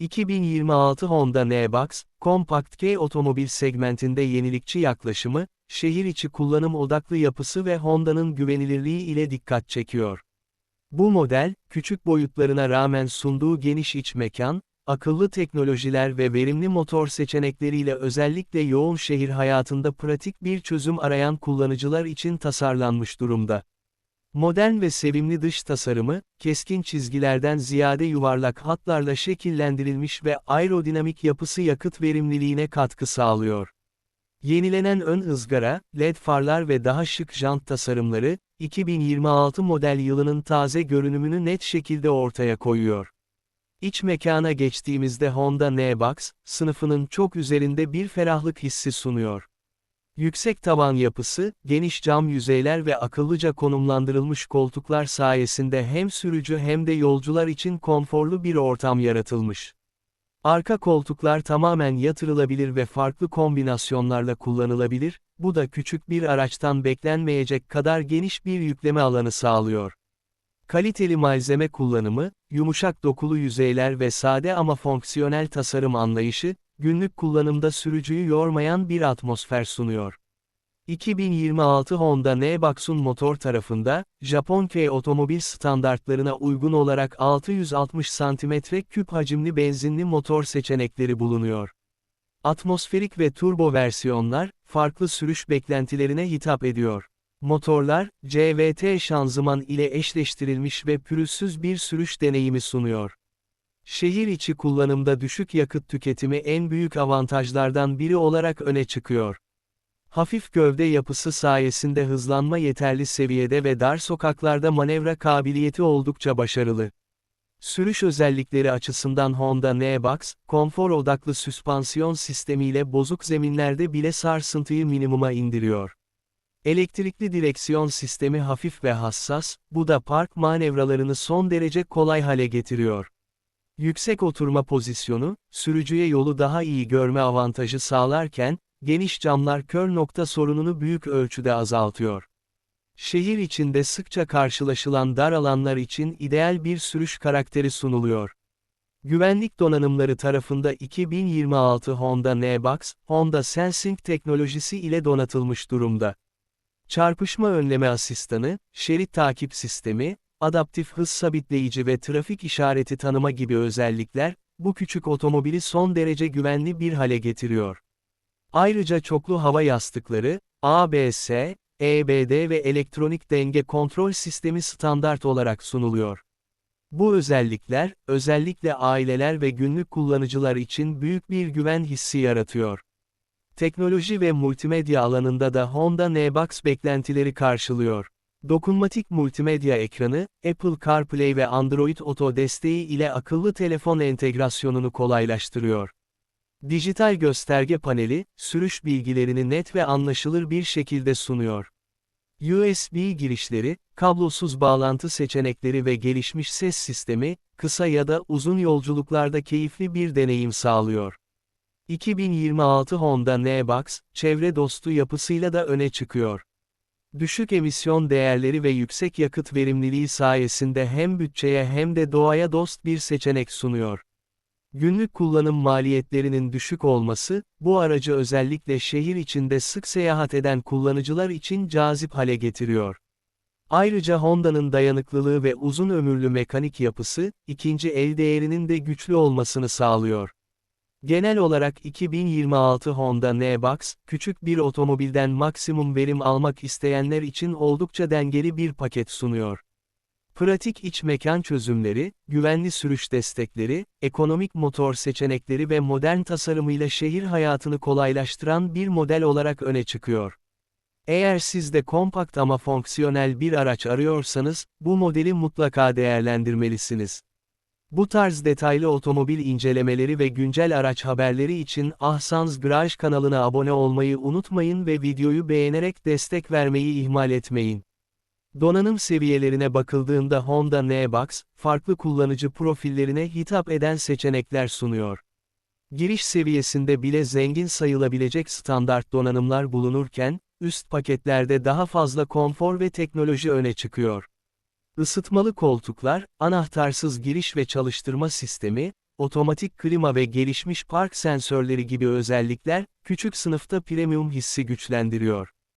2026 Honda N-Box, Compact K otomobil segmentinde yenilikçi yaklaşımı, şehir içi kullanım odaklı yapısı ve Honda'nın güvenilirliği ile dikkat çekiyor. Bu model, küçük boyutlarına rağmen sunduğu geniş iç mekan, akıllı teknolojiler ve verimli motor seçenekleriyle özellikle yoğun şehir hayatında pratik bir çözüm arayan kullanıcılar için tasarlanmış durumda. Modern ve sevimli dış tasarımı, keskin çizgilerden ziyade yuvarlak hatlarla şekillendirilmiş ve aerodinamik yapısı yakıt verimliliğine katkı sağlıyor. Yenilenen ön ızgara, LED farlar ve daha şık jant tasarımları, 2026 model yılının taze görünümünü net şekilde ortaya koyuyor. İç mekana geçtiğimizde Honda N-Box, sınıfının çok üzerinde bir ferahlık hissi sunuyor. Yüksek tavan yapısı, geniş cam yüzeyler ve akıllıca konumlandırılmış koltuklar sayesinde hem sürücü hem de yolcular için konforlu bir ortam yaratılmış. Arka koltuklar tamamen yatırılabilir ve farklı kombinasyonlarla kullanılabilir, bu da küçük bir araçtan beklenmeyecek kadar geniş bir yükleme alanı sağlıyor. Kaliteli malzeme kullanımı, yumuşak dokulu yüzeyler ve sade ama fonksiyonel tasarım anlayışı, günlük kullanımda sürücüyü yormayan bir atmosfer sunuyor. 2026 Honda N-Box'un motor tarafında, Japon K otomobil standartlarına uygun olarak 660 cm3 hacimli benzinli motor seçenekleri bulunuyor. Atmosferik ve turbo versiyonlar, farklı sürüş beklentilerine hitap ediyor. Motorlar, CVT şanzıman ile eşleştirilmiş ve pürüzsüz bir sürüş deneyimi sunuyor. Şehir içi kullanımda düşük yakıt tüketimi en büyük avantajlardan biri olarak öne çıkıyor. Hafif gövde yapısı sayesinde hızlanma yeterli seviyede ve dar sokaklarda manevra kabiliyeti oldukça başarılı. Sürüş özellikleri açısından Honda N-Box, konfor odaklı süspansiyon sistemiyle bozuk zeminlerde bile sarsıntıyı minimuma indiriyor. Elektrikli direksiyon sistemi hafif ve hassas, bu da park manevralarını son derece kolay hale getiriyor. Yüksek oturma pozisyonu, sürücüye yolu daha iyi görme avantajı sağlarken, geniş camlar kör nokta sorununu büyük ölçüde azaltıyor. Şehir içinde sıkça karşılaşılan dar alanlar için ideal bir sürüş karakteri sunuluyor. Güvenlik donanımları tarafında 2026 Honda N-Box, Honda Sensing teknolojisi ile donatılmış durumda. Çarpışma önleme asistanı, şerit takip sistemi, adaptif hız sabitleyici ve trafik işareti tanıma gibi özellikler, bu küçük otomobili son derece güvenli bir hale getiriyor. Ayrıca çoklu hava yastıkları, ABS, EBD ve elektronik denge kontrol sistemi standart olarak sunuluyor. Bu özellikler, özellikle aileler ve günlük kullanıcılar için büyük bir güven hissi yaratıyor. Teknoloji ve multimedya alanında da Honda N-Box beklentileri karşılıyor. Dokunmatik multimedya ekranı, Apple CarPlay ve Android Auto desteği ile akıllı telefon entegrasyonunu kolaylaştırıyor. Dijital gösterge paneli, sürüş bilgilerini net ve anlaşılır bir şekilde sunuyor. USB girişleri, kablosuz bağlantı seçenekleri ve gelişmiş ses sistemi, kısa ya da uzun yolculuklarda keyifli bir deneyim sağlıyor. 2026 Honda N-Box, çevre dostu yapısıyla da öne çıkıyor. Düşük emisyon değerleri ve yüksek yakıt verimliliği sayesinde hem bütçeye hem de doğaya dost bir seçenek sunuyor. Günlük kullanım maliyetlerinin düşük olması, bu aracı özellikle şehir içinde sık seyahat eden kullanıcılar için cazip hale getiriyor. Ayrıca Honda'nın dayanıklılığı ve uzun ömürlü mekanik yapısı, ikinci el değerinin de güçlü olmasını sağlıyor. Genel olarak 2026 Honda N-Box, küçük bir otomobilden maksimum verim almak isteyenler için oldukça dengeli bir paket sunuyor. Pratik iç mekan çözümleri, güvenli sürüş destekleri, ekonomik motor seçenekleri ve modern tasarımıyla şehir hayatını kolaylaştıran bir model olarak öne çıkıyor. Eğer siz de kompakt ama fonksiyonel bir araç arıyorsanız, bu modeli mutlaka değerlendirmelisiniz. Bu tarz detaylı otomobil incelemeleri ve güncel araç haberleri için Ahsans Garaj kanalına abone olmayı unutmayın ve videoyu beğenerek destek vermeyi ihmal etmeyin. Donanım seviyelerine bakıldığında Honda N-Box, farklı kullanıcı profillerine hitap eden seçenekler sunuyor. Giriş seviyesinde bile zengin sayılabilecek standart donanımlar bulunurken, üst paketlerde daha fazla konfor ve teknoloji öne çıkıyor. Isıtmalı koltuklar, anahtarsız giriş ve çalıştırma sistemi, otomatik klima ve gelişmiş park sensörleri gibi özellikler, küçük sınıfta premium hissi güçlendiriyor.